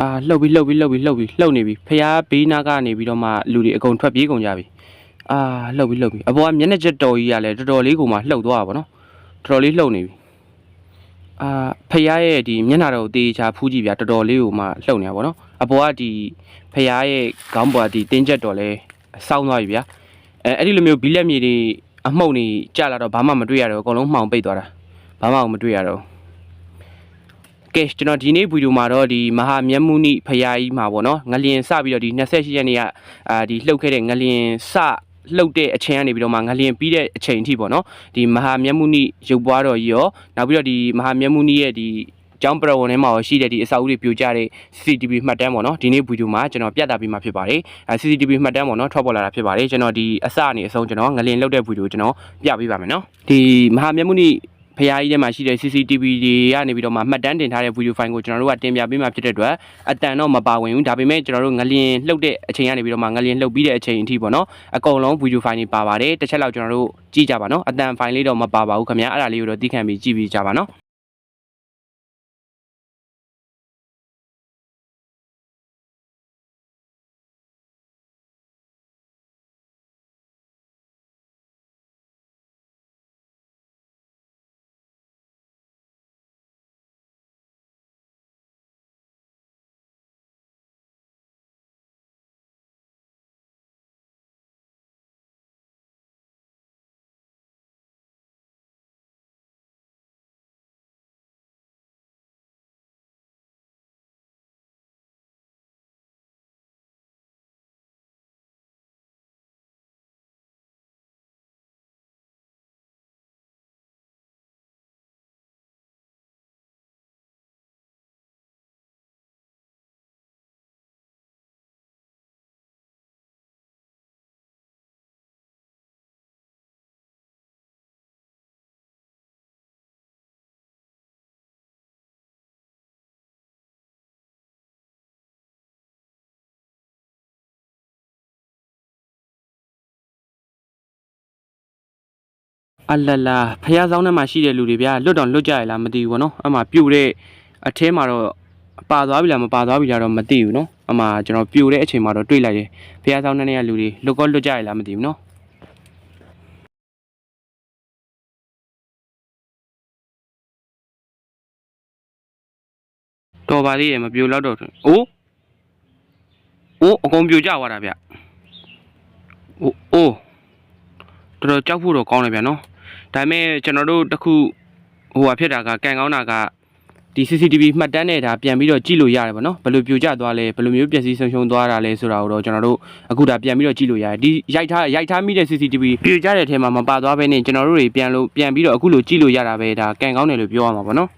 အာလှုပ်ပြီးလှုပ်ပြီးလှုပ်ပြီးလှုပ်ပြီးလှုပ်နေပြီဖះဘေးနားကနေပြီးတော့မှလူတွေအကုန်ထွက်ပြေးကုန်ကြပြီအာလှုပ်ပြီးလှုပ်ပြီးအပေါ်ကမျက်နှာချက်တော်ကြီးကလည်းတော်တော်လေးကိုမှလှုပ်သွားတာဗောနော်တော်တော်လေးလှုပ်နေပြီအာဖះရဲ့ဒီမျက်နှာတော်ကိုတေချာဖူးကြည့်ဗျာတော်တော်လေးကိုမှလှုပ်နေတာဗောနော်အပေါ်ကဒီဖះရဲ့ခေါင်းပေါ်ကဒီတင်းချက်တော်လဲစောင်းသွားပြီဗျာအဲအဲ့ဒီလိုမျိုးဘီလက်မြေတွေအမှုန့်တွေကြလာတော့ဘာမှမတွေ့ရတော့ဘူးအကုန်လုံးမှောင်ပိတ်သွားတာဘာမှမတွေ့ရတော့ဘူး ကဲကျွန်တော်ဒီနေ့ဗီဒီယိုမှာတော့ဒီမဟာမြတ်မုနိဖရာကြီးမှာပေါ့နော်ငလျင်စပြီးတော့ဒီ28ရက်နေ့ကအာဒီလှုပ်ခဲ့တဲ့ငလျင်စလှုပ်တဲ့အချိန်ကနေပြီးတော့မှငလျင်ပြီးတဲ့အချိန်အထိပေါ့နော်ဒီမဟာမြတ်မုနိရုပ်ပွားတော်ကြီးရောနောက်ပြီးတော့ဒီမဟာမြတ်မုနိရဲ့ဒီကျောင်းပရဝဏ်ထဲမှာရောရှိတဲ့ဒီအစာအုပ်တွေပြိုကျတဲ့ CCTV မှတ်တမ်းပေါ့နော်ဒီနေ့ဗီဒီယိုမှာကျွန်တော်ပြသပေးမှာဖြစ်ပါတယ်အဲ CCTV မှတ်တမ်းပေါ့နော်ထွက်ပေါ်လာတာဖြစ်ပါတယ်ကျွန်တော်ဒီအစအနေအဆုံးကျွန်တော်ငလျင်လှုပ်တဲ့ဗီဒီယိုကျွန်တော်ပြပေးပါမယ်နော်ဒီမဟာမြတ်မုနိ ဖရားကြီးထဲမှာရှိတဲ့ CCTV တွေကနေပြီးတော့မှမှတ်တမ်းတင်ထားတဲ့ video file ကိုကျွန်တော်တို့ကတင်ပြပေးမှာဖြစ်တဲ့အတွက်အတန်တော့မပါဝင်ဘူးဒါပေမဲ့ကျွန်တော်တို့ငလျင်လှုပ်တဲ့အချိန်ကနေပြီးတော့မှငလျင်လှုပ်ပြီးတဲ့အချိန်အထိပေါ့နော်အကုန်လုံး video file တွေပါပါတယ်တစ်ချက်လောက်ကျွန်တော်တို့ကြည့်ကြပါနော်အတန် file လေးတော့မပါပါဘူးခင်ဗျာအဲ့ဒါလေးကိုတော့သိခံပြီးကြည့်ပြီးကြပါနော် အလလာဖះဆောင်ထဲမှာရှိတဲ့လူတွေဗျာလွတ်တော့လွတ်ကြရလားမသိဘူးဗောနော်အမှပြိုတဲ့အထဲမှာတော့ပါသွားပြီလားမပါသွားပြီလားတော့မသိဘူးနော်အမှကျွန်တော်ပြိုတဲ့အချိန်မှာတော့တွေ့လိုက်တယ်ဖះဆောင်ထဲကလူတွေလွတ်ကောလွတ်ကြရလားမသိဘူးနော်တော်ပါသေးတယ်မပြိုတော့တော့အိုးအိုးအကုန်ပြိုကြသွားတာဗျအိုးအိုးတော်တော်ကြောက်ဖို့တော့ကောင်းတယ်ဗျာနော် ဒါပေမဲ့ကျွန်တော်တို့တခုဟိုဟာဖြစ်တာကကန်ကောင်းတာကဒီ CCTV မှတ်တမ်းနဲ့ဒါပြန်ပြီးတော့ကြည့်လို့ရတယ်ဗောနော်ဘယ်လိုပြိုကျသွားလဲဘယ်လိုမျိုးပျက်စီးဆုံးရှုံးသွားတာလဲဆိုတာကိုတော့ကျွန်တော်တို့အခုဒါပြန်ပြီးတော့ကြည့်လို့ရတယ်ဒီရိုက်ထားရိုက်ထားမိတဲ့ CCTV ပြိုကျတဲ့အထဲမှာမပါသွားဘဲနဲ့ကျွန်တော်တို့တွေပြန်လို့ပြန်ပြီးတော့အခုလိုကြည့်လို့ရတာပဲဒါကန်ကောင်းတယ်လို့ပြောရမှာဗောနော်